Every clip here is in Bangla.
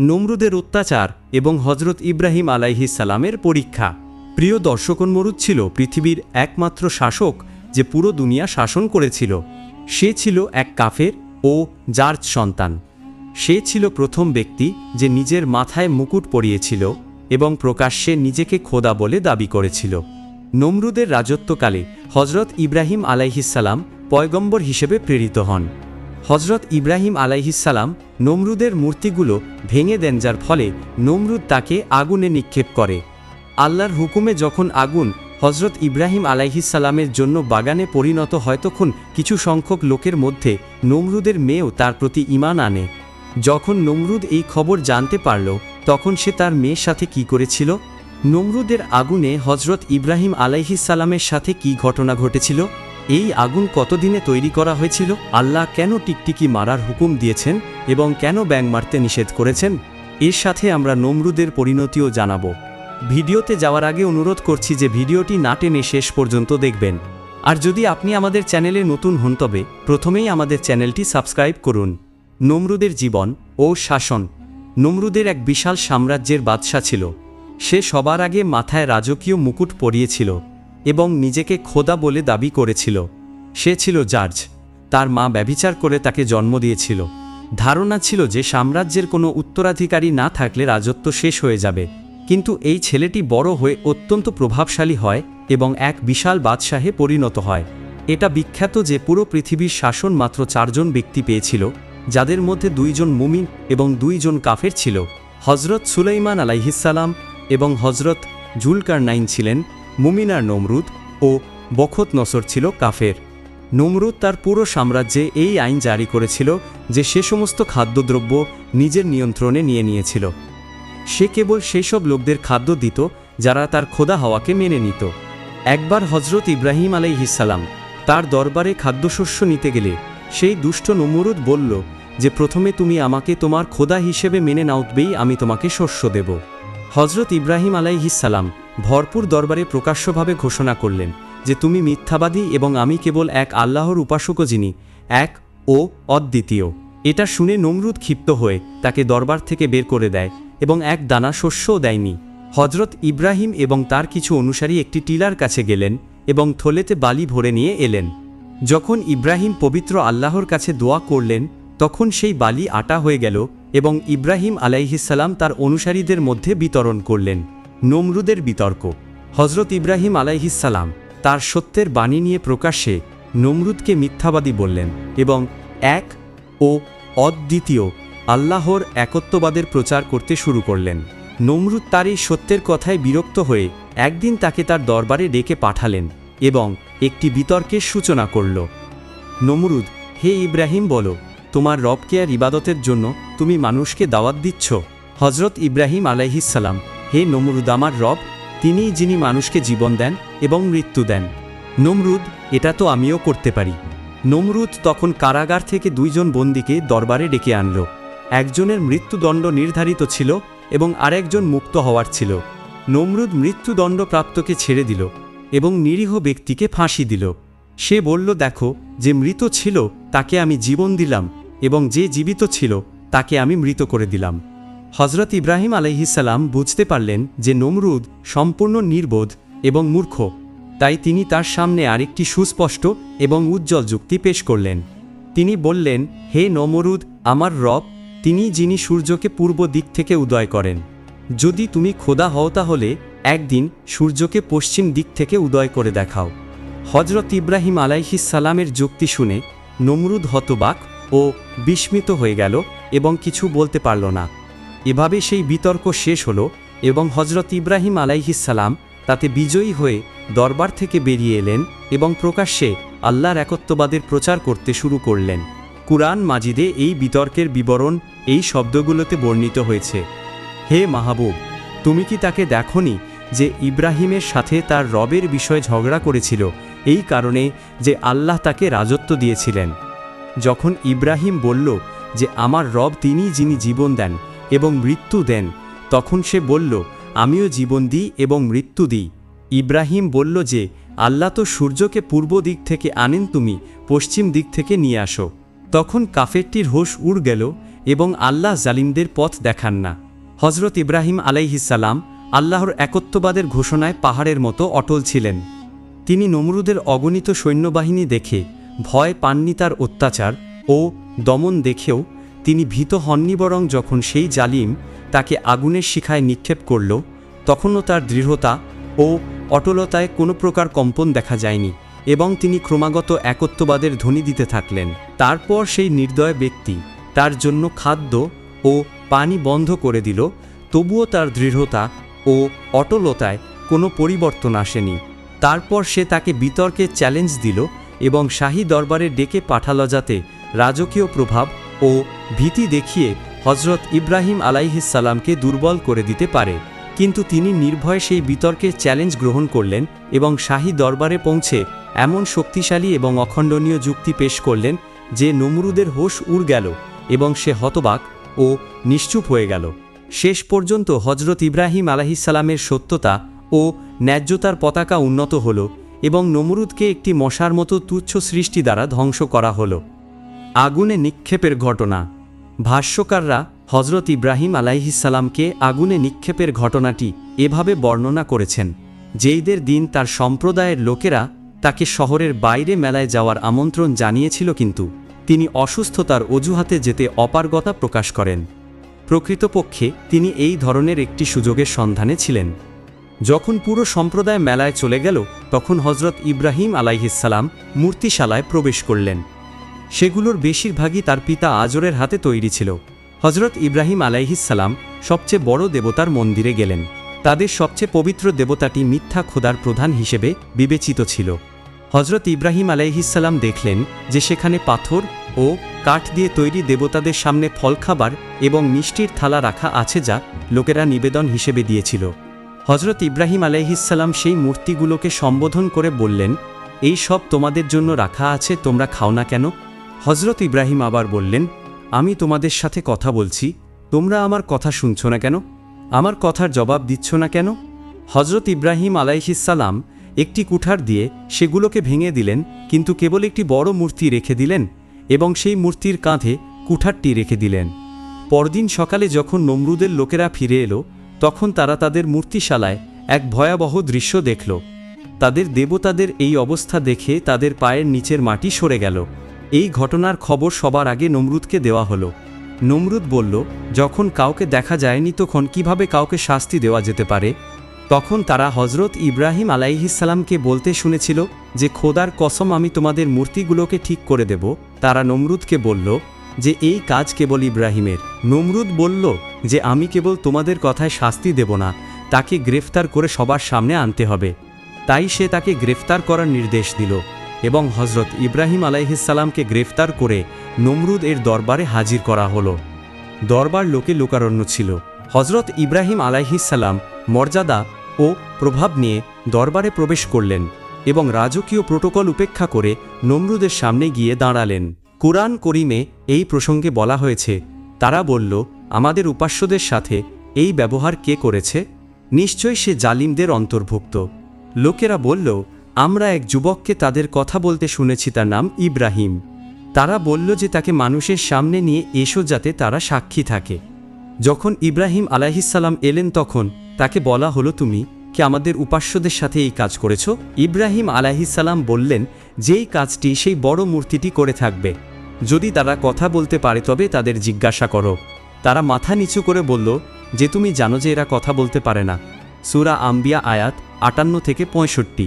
নমরুদের অত্যাচার এবং হজরত ইব্রাহিম সালামের পরীক্ষা। প্রিয় দর্শকন মরুদ ছিল পৃথিবীর একমাত্র শাসক যে পুরো দুনিয়া শাসন করেছিল। সে ছিল এক কাফের ও জার্জ সন্তান। সে ছিল প্রথম ব্যক্তি যে নিজের মাথায় মুকুট পরিয়েছিল এবং প্রকাশ্যে নিজেকে খোদা বলে দাবি করেছিল। নমরুদের রাজত্বকালে হজরত ইব্রাহিম আলাইহিসাল্লাম পয়গম্বর হিসেবে প্রেরিত হন। হজরত ইব্রাহিম আলাইহিসাল্লাম নমরুদের মূর্তিগুলো ভেঙে দেন, যার ফলে নমরুদ তাকে আগুনে নিক্ষেপ করে। আল্লাহর হুকুমে যখন আগুন হজরত ইব্রাহিম আলাইহিসাল্লামের জন্য বাগানে পরিণত হয়, তখন কিছু সংখ্যক লোকের মধ্যে নমরুদের মেয়েও তার প্রতি ইমান আনে। যখন নমরুদ এই খবর জানতে পারল, তখন সে তার মেয়ের সাথে কি করেছিল? নমরুদের আগুনে হজরত ইব্রাহিম আলাইহিসাল্লামের সাথে কি ঘটনা ঘটেছিল? এই আগুন কতদিনে তৈরি করা হয়েছিল? আল্লাহ কেন টিকটিকি মারার হুকুম দিয়েছেন এবং কেন ব্যাং মারতে নিষেধ করেছেন? এর সাথে আমরা নমরুদের পরিণতিও জানাব। ভিডিওতে যাওয়ার আগে অনুরোধ করছি যে ভিডিওটি না টেনে শেষ পর্যন্ত দেখবেন। আর যদি আপনি আমাদের চ্যানেলে নতুন হন তবে প্রথমেই আমাদের চ্যানেলটি সাবস্ক্রাইব করুন। নমরুদের জীবন ও শাসন। নমরুদের এক বিশাল সাম্রাজ্যের বাদশা ছিল। সে সবার আগে মাথায় রাজকীয় মুকুট পরিয়েছিল। এবং নিজেকে খোদা বলে দাবি করেছিল। সে ছিল জার্জ। তার মা ব্যভিচার করে তাকে জন্ম দিয়েছিল। ধারণা ছিল যে সাম্রাজ্যের কোনো উত্তরাধিকারী না থাকলে রাজত্ব শেষ হয়ে যাবে। কিন্তু এই ছেলেটি বড় হয়ে অত্যন্ত প্রভাবশালী হয় এবং এক বিশাল বাদশাহে পরিণত হয়। এটা বিখ্যাত যে পুরো পৃথিবীর শাসন মাত্র চারজন ব্যক্তি পেয়েছিল, যাদের মধ্যে দুইজন মুমিন এবং দুইজন কাফের ছিল। হজরত সুলাইমান আলাইহিসাল্লাম এবং হজরত জুলকার নাইন ছিলেন মুমিনার নমরুদ ও বখত নসর ছিল কাফের। নমরুদ তার পুরো সাম্রাজ্যে এই আইন জারি করেছিল যে সে সমস্ত খাদ্যদ্রব্য নিজের নিয়ন্ত্রণে নিয়ে নিয়েছিল। সে কেবল সেই সব লোকদের খাদ্য দিত যারা তার খোদা হওয়াকে মেনে নিত। একবার হজরত ইব্রাহিম আলাইহিসাল্লাম তার দরবারে খাদ্যশস্য নিতে গেলে সেই দুষ্ট নমরুদ বলল যে, প্রথমে তুমি আমাকে তোমার খোদা হিসেবে মেনে নাওতবেই আমি তোমাকে শস্য দেব। হজরত ইব্রাহিম আলাইহিসাল্লাম ভরপুর দরবারে প্রকাশ্যভাবে ঘোষণা করলেন যে তুমি মিথ্যাবাদী এবং আমি কেবল এক আল্লাহর উপাসকও যিনি, এক ও অদ্বিতীয়। এটা শুনে নমরুদ ক্ষিপ্ত হয়ে তাকে দরবার থেকে বের করে দেয় এবং এক দানা শস্যও দেয়নি। হজরত ইব্রাহিম এবং তার কিছু অনুসারী একটি টিলার কাছে গেলেন এবং থলেতে বালি ভরে নিয়ে এলেন। যখন ইব্রাহিম পবিত্র আল্লাহর কাছে দোয়া করলেন, তখন সেই বালি আটা হয়ে গেল এবং ইব্রাহিম আলাইহিসাল্লাম তার অনুসারীদের মধ্যে বিতরণ করলেন। নমরুদের বিতর্ক। হজরত ইব্রাহিম আলাইহিসাল্লাম তার সত্যের বাণী নিয়ে প্রকাশ্যে নমরুদকে মিথ্যাবাদী বললেন এবং এক ও অদ্বিতীয় আল্লাহর একত্ববাদের প্রচার করতে শুরু করলেন। নমরুদ তার এই সত্যের কথায় বিরক্ত হয়ে একদিন তাকে তার দরবারে ডেকে পাঠালেন এবং একটি বিতর্কের সূচনা করল। নমরুদ, হে ইব্রাহিম, বলো তোমার রবকে আর ইবাদতের জন্য তুমি মানুষকে দাওয়াত দিচ্ছ। হজরত ইব্রাহিম আলাইহিসাল্লাম হে নমরুদ, আমার রব, তিনিই যিনি মানুষকে জীবন দেন এবং মৃত্যু দেন। নমরুদ, এটা তো আমিও করতে পারি। নমরুদ তখন কারাগার থেকে দুইজন বন্দীকে দরবারে ডেকে আনল। একজনের মৃত্যুদণ্ড নির্ধারিত ছিল এবং আরেকজন মুক্ত হওয়ার ছিল। নমরুদ মৃত্যুদণ্ডপ্রাপ্তকে ছেড়ে দিল এবং নিরীহ ব্যক্তিকে ফাঁসি দিল। সে বলল, দেখো, যে মৃত ছিল, তাকে আমি জীবন দিলাম এবং যে জীবিত ছিল, তাকে আমি মৃত করে দিলাম। হজরত ইব্রাহিম আলাইহিসাল্লাম বুঝতে পারলেন যে নমরুদ সম্পূর্ণ নির্বোধ এবং মূর্খ। তাই তিনি তার সামনে আরেকটি সুস্পষ্ট এবং উজ্জ্বল যুক্তি পেশ করলেন। তিনি বললেন, হে নমরুদ, আমার রব, তিনি যিনি সূর্যকে পূর্ব দিক থেকে উদয় করেন। যদি তুমি খোদা হও তাহলে, একদিন সূর্যকে পশ্চিম দিক থেকে উদয় করে দেখাও। হজরত ইব্রাহিম আলাইহিসাল্লামের যুক্তি শুনে নমরুদ হতবাক ও বিস্মিত হয়ে গেল এবং কিছু বলতে পারল না। এভাবে সেই বিতর্ক শেষ হল এবং হজরত ইব্রাহিম আলাইহিসাল্লাম তাতে বিজয়ী হয়ে দরবার থেকে বেরিয়ে এলেন এবং প্রকাশ্যে আল্লাহর একত্ববাদের প্রচার করতে শুরু করলেন। কুরআন মাজিদে এই বিতর্কের বিবরণ এই শব্দগুলোতে বর্ণিত হয়েছে। হে মাহবুব, তুমি কি তাকে দেখনি যে ইব্রাহিমের সাথে তার রবের বিষয়ে ঝগড়া করেছিল, এই কারণে যে আল্লাহ তাকে রাজত্ব দিয়েছিলেন? যখন ইব্রাহিম বলল যে আমার রব তিনি যিনি জীবন দেন এবং মৃত্যু দেন, তখন সে বলল, আমিও জীবন দিই এবং মৃত্যু দিই। ইব্রাহিম বলল যে, আল্লাহ তো সূর্যকে পূর্ব দিক থেকে আনেন তুমি, পশ্চিম দিক থেকে নিয়ে আসো। তখন কাফেরটির হোশ উড় গেল এবং আল্লাহ জালিমদের পথ দেখান না। হজরত ইব্রাহিম আলাইহিসাল্লাম আল্লাহর একত্ববাদের ঘোষণায় পাহাড়ের মতো অটল ছিলেন। তিনি নমরুদের অগণিত সৈন্যবাহিনী দেখে ভয় পাননি তার অত্যাচার ও দমন দেখেও তিনি ভীত হননি বরং যখন সেই জালিম তাকে আগুনের শিখায় নিক্ষেপ করল, তখনও তার দৃঢ়তা ও অটলতায় কোনো প্রকার কম্পন দেখা যায়নি এবং তিনি ক্রমাগত একত্ববাদের ধ্বনি দিতে থাকলেন। তারপর সেই নির্দয় ব্যক্তি তার জন্য খাদ্য ও পানি বন্ধ করে দিল, তবুও তার দৃঢ়তা ও অটলতায় কোনো পরিবর্তন আসেনি। তারপর সে তাকে বিতর্কে চ্যালেঞ্জ দিল এবং শাহী দরবারে ডেকে পাঠাল যাতে রাজকীয় প্রভাব ও ভীতি দেখিয়ে হজরত ইব্রাহিম আলাইহিসাল্লামকে দুর্বল করে দিতে পারে। কিন্তু তিনি নির্ভয়ে সেই বিতর্কের চ্যালেঞ্জ গ্রহণ করলেন এবং শাহী দরবারে পৌঁছে এমন শক্তিশালী এবং অখণ্ডনীয় যুক্তি পেশ করলেন যে নমরুদের হোশ উড় গেল এবং সে হতবাক ও নিশ্চুপ হয়ে গেল। শেষ পর্যন্ত হজরত ইব্রাহিম আলাহিসাল্লামের সত্যতা ও ন্যায্যতার পতাকা উন্নত হল এবং নমরুদকে একটি মশার মতো তুচ্ছ সৃষ্টি দ্বারা ধ্বংস করা হল। আগুনে নিক্ষেপের ঘটনা। ভাষ্যকাররা হজরত ইব্রাহিম আলাইহিসাল্লামকে আগুনে নিক্ষেপের ঘটনাটি এভাবে বর্ণনা করেছেন, যেইদের দিন তার সম্প্রদায়ের লোকেরা তাকে শহরের বাইরে মেলায় যাওয়ার আমন্ত্রণ জানিয়েছিল কিন্তু তিনি অসুস্থতার অজুহাতে যেতে অপারগতা প্রকাশ করেন। প্রকৃতপক্ষে তিনি এই ধরনের একটি সুযোগের সন্ধানে ছিলেন। যখন পুরো সম্প্রদায় মেলায় চলে গেল, তখন হজরত ইব্রাহিম আলাইহিসাল্লাম মূর্তিশালায় প্রবেশ করলেন। সেগুলোর বেশিরভাগই তার পিতা আজরের হাতে তৈরি ছিল। হজরত ইব্রাহিম আলাইহিসাল্লাম সবচেয়ে বড় দেবতার মন্দিরে গেলেন। তাদের সবচেয়ে পবিত্র দেবতাটি মিথ্যা খোদার প্রধান হিসেবে বিবেচিত ছিল। হজরত ইব্রাহিম আলাইহিসাল্লাম দেখলেন যে সেখানে পাথর ও কাঠ দিয়ে তৈরি দেবতাদের সামনে ফল খাবার এবং মিষ্টির থালা রাখা আছে যা লোকেরা নিবেদন হিসেবে দিয়েছিল। হজরত ইব্রাহিম আলাইহিসাল্লাম সেই মূর্তিগুলোকে সম্বোধন করে বললেন, এই সব তোমাদের জন্য রাখা আছে, তোমরা খাও না কেন? হজরত ইব্রাহিম আবার বললেন, আমি তোমাদের সাথে কথা বলছি, তোমরা আমার কথা শুনছ না কেন? আমার কথার জবাব দিচ্ছ না কেন? হজরত ইব্রাহিম আলাইহিসাল্লাম একটি কুঠার দিয়ে সেগুলোকে ভেঙে দিলেন, কিন্তু কেবল একটি বড় মূর্তি রেখে দিলেন এবং সেই মূর্তির কাঁধে কুঠারটি রেখে দিলেন। পরদিন সকালে যখন নমরুদের লোকেরা ফিরে এলো তখন তারা তাদের মূর্তিশালায় এক ভয়াবহ দৃশ্য দেখল। তাদের দেবতাদের এই অবস্থা দেখে তাদের পায়ের নিচের মাটি সরে গেল। এই ঘটনার খবর সবার আগে নমরুদকে দেওয়া হলো। নমরুদ বলল, যখন কাউকে দেখা যায়নি তখন কীভাবে কাউকে শাস্তি দেওয়া যেতে পারে? তখন তারা হজরত ইব্রাহিম আলাইহিসাল্লামকে বলতে শুনেছিল যে, খোদার কসম আমি তোমাদের মূর্তিগুলোকে ঠিক করে দেব। তারা নমরুদকে বলল, যে, এই কাজ কেবল ইব্রাহিমের। নমরুদ বলল যে আমি কেবল তোমাদের কথায় শাস্তি দেব না, তাকে গ্রেফতার করে সবার সামনে আনতে হবে। তাই সে তাকে গ্রেফতার করার নির্দেশ দিল এবং হজরত ইব্রাহিম আলাইহিসাল্লামকে গ্রেফতার করে নমরুদ এর দরবারে হাজির করা হলো। দরবার লোকে লোকারণ্য ছিল। হজরত ইব্রাহিম আলাইহিসাল্লাম মর্যাদা ও প্রভাব নিয়ে দরবারে প্রবেশ করলেন এবং রাজকীয় প্রোটোকল উপেক্ষা করে নমরুদের সামনে গিয়ে দাঁড়ালেন। কুরআন করিমে এই প্রসঙ্গে বলা হয়েছে, তারা বলল আমাদের উপাস্যদের সাথে এই ব্যবহার কে করেছে? নিশ্চয় সে জালিমদের অন্তর্ভুক্ত। লোকেরা বলল, আমরা এক যুবককে তাদের কথা বলতে শুনেছি, তার নাম ইব্রাহিম। তারা বলল যে তাকে মানুষের সামনে নিয়ে এসো যাতে তারা সাক্ষী থাকে। যখন ইব্রাহিম আলাহিসাল্লাম এলেন তখন তাকে বলা হলো, তুমি কি আমাদের উপাস্যদের সাথে এই কাজ করেছ? ইব্রাহিম আলাহিসাল্লাম বললেন, যেই কাজটি, সেই বড় মূর্তিটি করে থাকবে। যদি তারা কথা বলতে পারে, তবে তাদের জিজ্ঞাসা করো। তারা মাথা নিচু করে বলল, যে তুমি জানো যে এরা কথা বলতে পারে না। সুরা আম্বিয়া আয়াত আটান্ন থেকে পঁয়ষট্টি।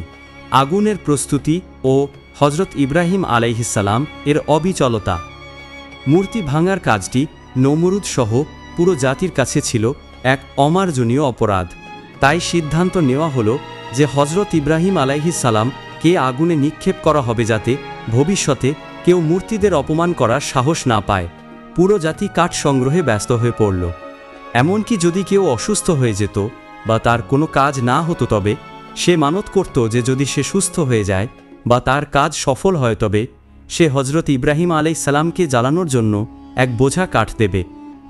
আগুনের প্রস্তুতি ও হজরত ইব্রাহিম আলাইহিসাল্লাম এর অবিচলতা। মূর্তি ভাঙার কাজটি নমরুদ সহ পুরো জাতির কাছে ছিল এক অমার্জনীয় অপরাধ। তাই সিদ্ধান্ত নেওয়া হলো যে হজরত ইব্রাহিম আলাইহিসাল্লাম কে আগুনে নিক্ষেপ করা হবে যাতে ভবিষ্যতে কেউ মূর্তিদের অপমান করার সাহস না পায়। পুরো জাতি কাঠ সংগ্রহে ব্যস্ত হয়ে পড়ল। এমনকি যদি কেউ অসুস্থ হয়ে যেত বা তার কোনো কাজ না হতো তবে, সে মানত করত যে যদি সে সুস্থ হয়ে যায় বা তার কাজ সফল হয় তবে, সে হজরত ইব্রাহিম আলাইসাল্লামকে জ্বালানোর জন্য এক বোঝা কাঠ দেবে।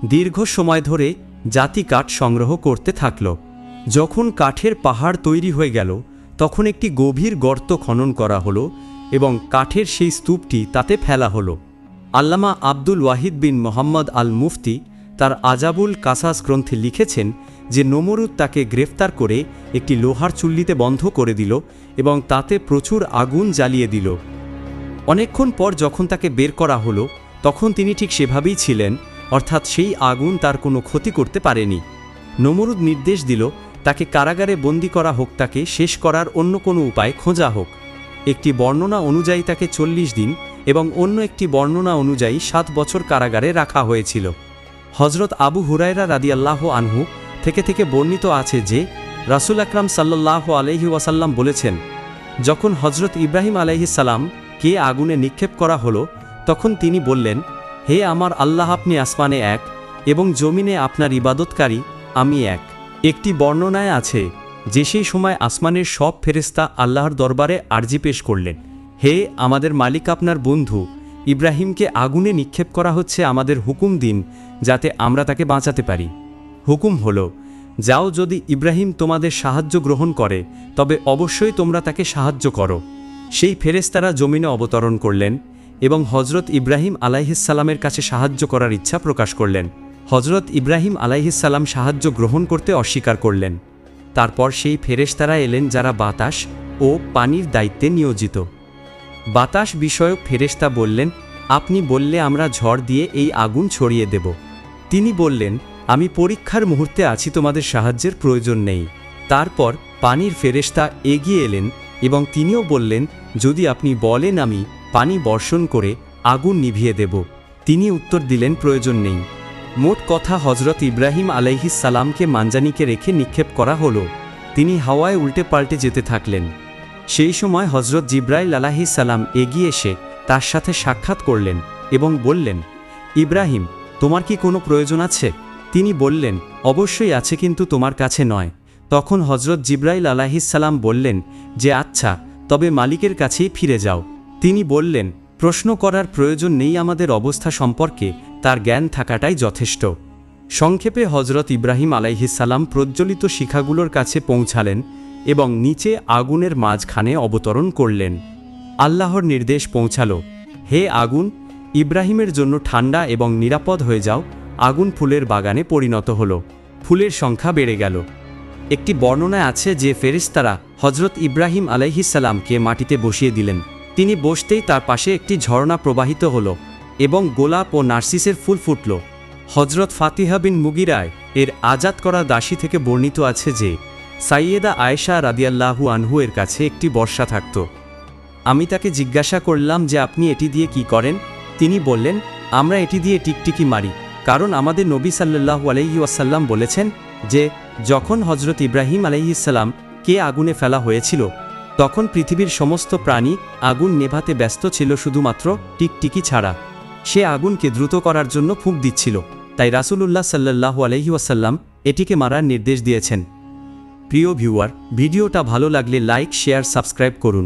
দীর্ঘ সময় ধরে জাতি কাঠ সংগ্রহ করতে থাকল। যখন কাঠের পাহাড় তৈরি হয়ে গেল, তখন একটি গভীর গর্ত খনন করা হলো এবং কাঠের সেই স্তূপটি তাতে ফেলা হলো। আল্লামা আব্দুল ওয়াহিদ বিন মোহাম্মদ আল মুফতি তার আজাবুল কাসাস গ্রন্থে লিখেছেন যে নমরুদ তাকে গ্রেফতার করে একটি লোহার চুল্লিতে বন্ধ করে দিল এবং তাতে প্রচুর আগুন জ্বালিয়ে দিল। অনেকক্ষণ পর যখন তাকে বের করা হলো, তখন তিনি ঠিক সেভাবেই ছিলেন, অর্থাৎ সেই আগুন তার কোনো ক্ষতি করতে পারেনি। নমরুদ নির্দেশ দিল, তাকে কারাগারে বন্দি করা হোক, তাকে শেষ করার অন্য কোনো উপায় খোঁজা হোক। একটি বর্ণনা অনুযায়ী তাকে চল্লিশ দিন এবং অন্য একটি বর্ণনা অনুযায়ী সাত বছর কারাগারে রাখা হয়েছিল। হজরত আবু হুরায়রা রাদিয়াল্লাহ আনহু থেকে থেকে বর্ণিত আছে যে, রাসুল আকরাম সাল্লাহ আলহি ওয়াসাল্লাম বলেছেন, যখন হজরত ইব্রাহিম আলাইহিসাল্লাম কে আগুনে নিক্ষেপ করা হলো, তখন তিনি বললেন, হে আমার আল্লাহ আপনি আসমানে এক এবং জমিনে আপনার ইবাদতকারী আমি এক। একটি বর্ণনায় আছে যে, সেই সময় আসমানের সব ফেরেস্তা আল্লাহর দরবারে আর্জি পেশ করলেন। হে আমাদের মালিক আপনার বন্ধু, ইব্রাহিমকে আগুনে নিক্ষেপ করা হচ্ছে আমাদের হুকুম দিন, যাতে আমরা তাকে বাঁচাতে পারি। হুকুম হলো, যাও যদি ইব্রাহিম তোমাদের সাহায্য গ্রহণ করে, তবে অবশ্যই তোমরা তাকে সাহায্য করো। সেই ফেরেস্তারা জমিনে অবতরণ করলেন এবং হজরত ইব্রাহিম আলাইহিসাল্লামের কাছে সাহায্য করার ইচ্ছা প্রকাশ করলেন। হজরত ইব্রাহিম আলাইহিসাল্লাম সাহায্য গ্রহণ করতে অস্বীকার করলেন। তারপর সেই ফেরেশতারা এলেন যারা বাতাস ও পানির দায়িত্বে নিয়োজিত। বাতাস বিষয়ক ফেরেশতা বললেন, আপনি বললে আমরা ঝড় দিয়ে এই আগুন ছড়িয়ে দেব। তিনি বললেন, আমি পরীক্ষার মুহূর্তে আছি, তোমাদের সাহায্যের প্রয়োজন নেই। তারপর পানির ফেরেশতা এগিয়ে এলেন এবং তিনিও বললেন, যদি আপনি বলেন আমি পানি বর্ষণ করে আগুন নিভিয়ে দেব। তিনি উত্তর দিলেন, প্রয়োজন নেই। মোট কথা হজরত ইব্রাহিম আলাইহিস সালামকে মানজানিকে রেখে নিক্ষেপ করা হলো। তিনি হাওয়ায় উল্টে পাল্টে যেতে থাকলেন। সেই সময় হজরত জিব্রাইল আলাহিস সালাম এগিয়ে এসে তার সাথে সাক্ষাৎ করলেন এবং বললেন, ইব্রাহিম, তোমার কি কোনো প্রয়োজন আছে? তিনি বললেন, অবশ্যই আছে কিন্তু তোমার কাছে নয়। তখন হজরত জিব্রাইল আলাহিসাল্লাম বললেন, যে আচ্ছা তবে মালিকের কাছেই ফিরে যাও। তিনি বললেন, প্রশ্ন করার প্রয়োজন নেই আমাদের অবস্থা সম্পর্কে, তার জ্ঞান থাকাটাই যথেষ্ট। সংক্ষেপে হজরত ইব্রাহিম আলাইহিসাল্লাম প্রজ্বলিত শিখাগুলোর কাছে পৌঁছালেন এবং নিচে আগুনের মাঝখানে অবতরণ করলেন। আল্লাহর নির্দেশ পৌঁছালো। হে আগুন, ইব্রাহিমের জন্য ঠান্ডা এবং নিরাপদ হয়ে যাও। আগুন ফুলের বাগানে পরিণত হল। ফুলের সংখ্যা বেড়ে গেল। একটি বর্ণনায় আছে যে ফেরিস্তারা হজরত ইব্রাহিম আলাইহিসাল্লামকে মাটিতে বসিয়ে দিলেন। তিনি বসতেই তার পাশে একটি ঝর্ণা প্রবাহিত হল এবং গোলাপ ও নার্সিসের ফুল ফুটল। হজরত ফাতিহা বিন মুগিরায় এর আজাদ করা দাসী থেকে বর্ণিত আছে যে সাইয়েদা আয়েশা রাদিয়াল্লাহু আনহু এর কাছে একটি বর্ষা থাকত। আমি তাকে জিজ্ঞাসা করলাম যে আপনি এটি দিয়ে কি করেন? তিনি বললেন, আমরা এটি দিয়ে টিকটিকি মারি, কারণ আমাদের নবী সাল্লাল্লাহু আলাইহি ওয়াসাল্লাম বলেছেন যে, যখন হজরত ইব্রাহিম আলাইহিসাল্লাম কে আগুনে ফেলা হয়েছিল, তখন পৃথিবীর সমস্ত প্রাণী আগুন নেভাতে ব্যস্ত ছিল শুধুমাত্র টিকটিকি ছাড়া। সে আগুনকে দ্রুত করার জন্য ফুঁক দিচ্ছিল। তাই রাসূলুল্লাহ সাল্লাল্লাহু আলাইহি ওয়াসাল্লাম এটিকে মারার নির্দেশ দিয়েছেন। প্রিয় ভিউয়ার ভিডিওটা ভালো লাগলে লাইক শেয়ার সাবস্ক্রাইব করুন।